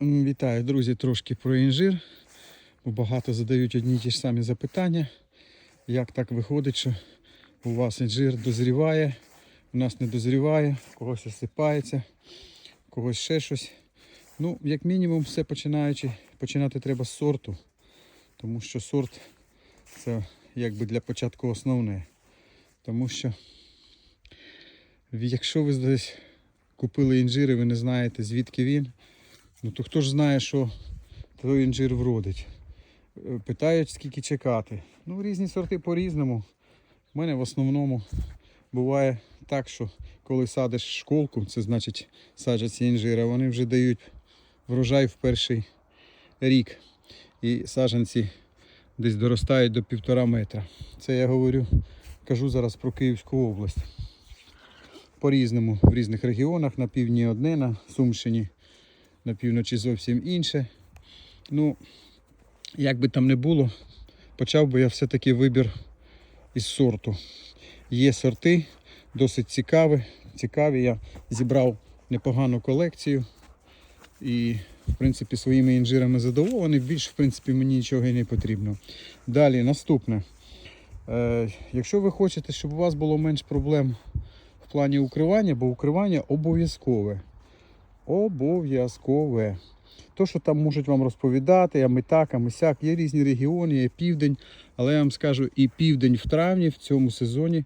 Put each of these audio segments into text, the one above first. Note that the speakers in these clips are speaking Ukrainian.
Вітаю, друзі, трошки про інжир. Багато задають одні й ті ж самі запитання. Як так виходить, що у вас інжир дозріває, у нас не дозріває, когось осипається, когось ще щось. Ну, як мінімум, все починаючи, починати треба з сорту, тому що сорт це якби для початку основне. Тому що якщо ви десь купили інжир і ви не знаєте звідки він, Ну то хто ж знає, що той інжир вродить. Е, Питають, скільки чекати. Ну, різні сорти по-різному. У мене в основному буває так, що коли садиш школку, це значить саджаться інжири, вони вже дають врожай в перший рік. І саджанці десь доростають до півтора метра. Це я говорю, кажу зараз про Київську область. По-різному в різних регіонах, на півдні одне, на Сумщині на півночі зовсім інше. Ну, як би там не було, почав би я все-таки вибір із сорту. Є сорти, досить цікаві. Цікаві. Я зібрав непогану колекцію і, в принципі, своїми інжирами задоволений. Більше, в принципі, мені нічого і не потрібно. Далі, наступне. Е, якщо ви хочете, щоб у вас було менш проблем в плані укривання, бо укривання обов'язкове обов'язкове. То, що там можуть вам розповідати, а ми так, а ми сяк, є різні регіони, є південь, але я вам скажу, і південь в травні в цьому сезоні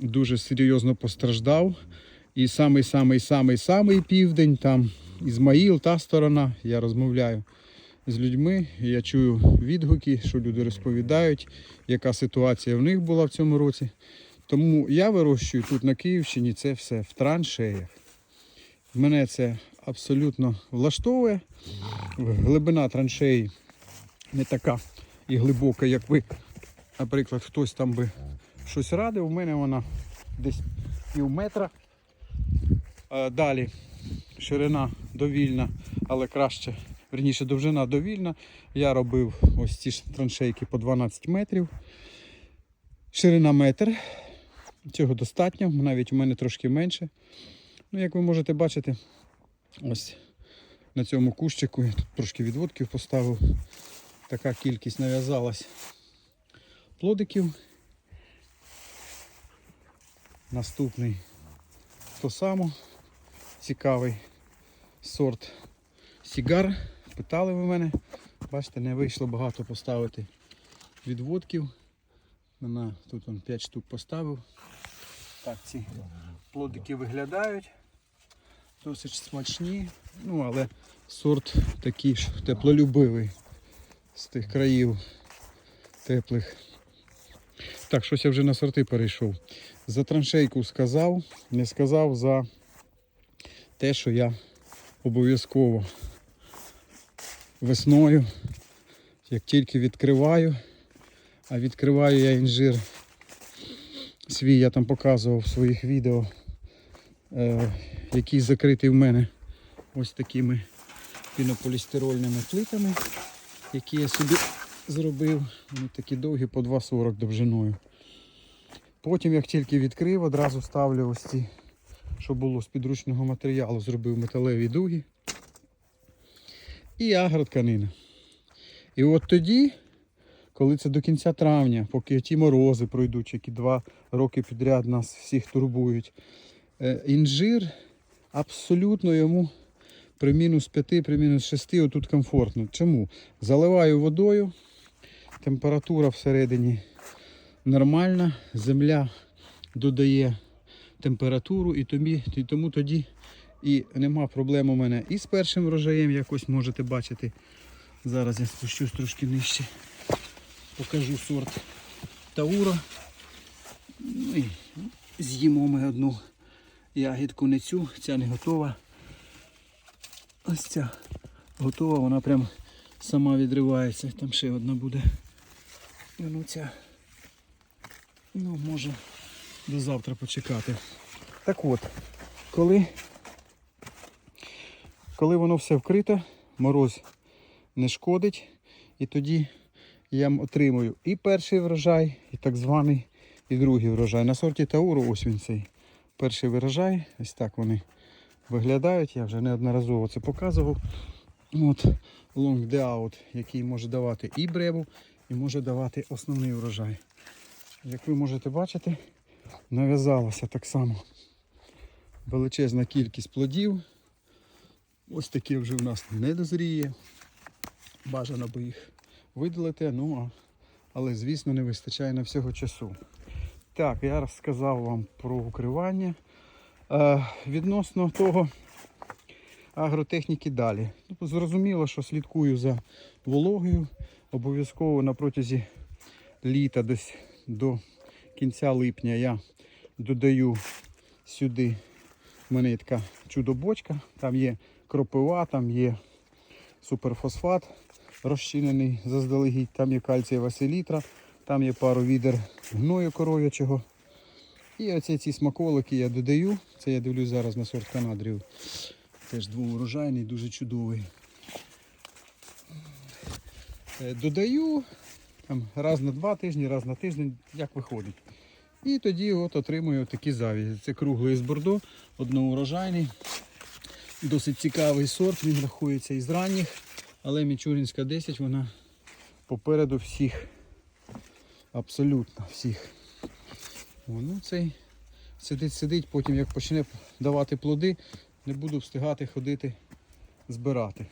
дуже серйозно постраждав. І самий-самий-самий-самий південь, там Ізмаїл, та сторона, я розмовляю з людьми, я чую відгуки, що люди розповідають, яка ситуація в них була в цьому році. Тому я вирощую тут на Київщині це все в траншеях. Мене це абсолютно влаштовує. Глибина траншеї не така і глибока, як ви, наприклад, хтось там би щось радив. У мене вона десь пів метра. Далі ширина довільна, але краще, верніше довжина довільна. Я робив ось ці траншейки по 12 метрів. Ширина метр. Цього достатньо, навіть у мене трошки менше. Ну, як ви можете бачити, ось на цьому кущику я тут трошки відводків поставив. Така кількість нав'язалась плодиків. Наступний то само цікавий сорт сігар. Питали ви мене. Бачите, не вийшло багато поставити відводків. Тут он 5 штук поставив. Так, ці плодики виглядають досить смачні, ну але сорт такий ж теплолюбивий з тих країв теплих. Так, щось я вже на сорти перейшов. За траншейку сказав, не сказав за те, що я обов'язково весною, як тільки відкриваю, а відкриваю я інжир свій, я там показував в своїх відео, е, який закритий в мене ось такими пінополістирольними плитами, які я собі зробив. Вони такі довгі по 2,40 довжиною. Потім, як тільки відкрив, одразу ставлю ось ці, що було з підручного матеріалу, зробив металеві дуги і агротканина. І от тоді, коли це до кінця травня, поки ті морози пройдуть, які два роки підряд нас всіх турбують, інжир абсолютно йому при мінус 5, при мінус 6 отут комфортно. Чому? Заливаю водою, температура всередині нормальна, земля додає температуру і, тобі, і тому тоді і нема проблем у мене і з першим врожаєм, якось можете бачити. Зараз я спущусь трошки нижче. Покажу сорт Таура. Ну і з'їмо ми одну ягідку не цю, ця не готова. Ось ця готова, вона прям сама відривається. Там ще одна буде. Ну ця. Ну, може до завтра почекати. Так от, коли, коли воно все вкрите, мороз не шкодить, і тоді я отримую і перший врожай, і так званий, і другий врожай. На сорті Тауру ось він цей перший врожай. Ось так вони виглядають. Я вже неодноразово це показував. От, long out, який може давати і бреву, і може давати основний урожай. Як ви можете бачити, нав'язалася так само величезна кількість плодів. Ось такі вже в нас не дозріє. Бажано би їх видалити, ну але звісно не вистачає на всього часу. Так, я розказав вам про укривання. Е, відносно того агротехніки далі. Ну, Зрозуміло, що слідкую за вологою. Обов'язково на протязі літа десь до кінця липня я додаю сюди. У мене така чудо-бочка, там є кропива, там є суперфосфат розчинений заздалегідь, там є кальцієва селітра, там є пару відер гною коров'ячого. І оці ці смаколики я додаю. Це я дивлюсь зараз на сорт канадрів. Теж двоурожайний, дуже чудовий. Е, Додаю там, раз на два тижні, раз на тиждень, як виходить. І тоді от отримую такі завязі. Це круглий з бордо, одноурожайний. Досить цікавий сорт, він рахується із ранніх, але Мічурінська 10 вона попереду всіх. Абсолютно всіх. О, ну цей сидить, сидить, потім як почне давати плоди, не буду встигати ходити збирати.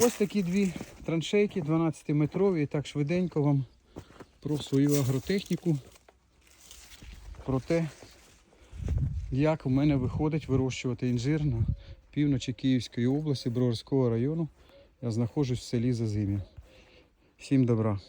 Ось такі дві траншейки 12-метрові. І так швиденько вам про свою агротехніку, про те, як у мене виходить вирощувати інжир на півночі Київської області, Броварського району. Я знаходжусь в селі Зазим'я. Всім добра.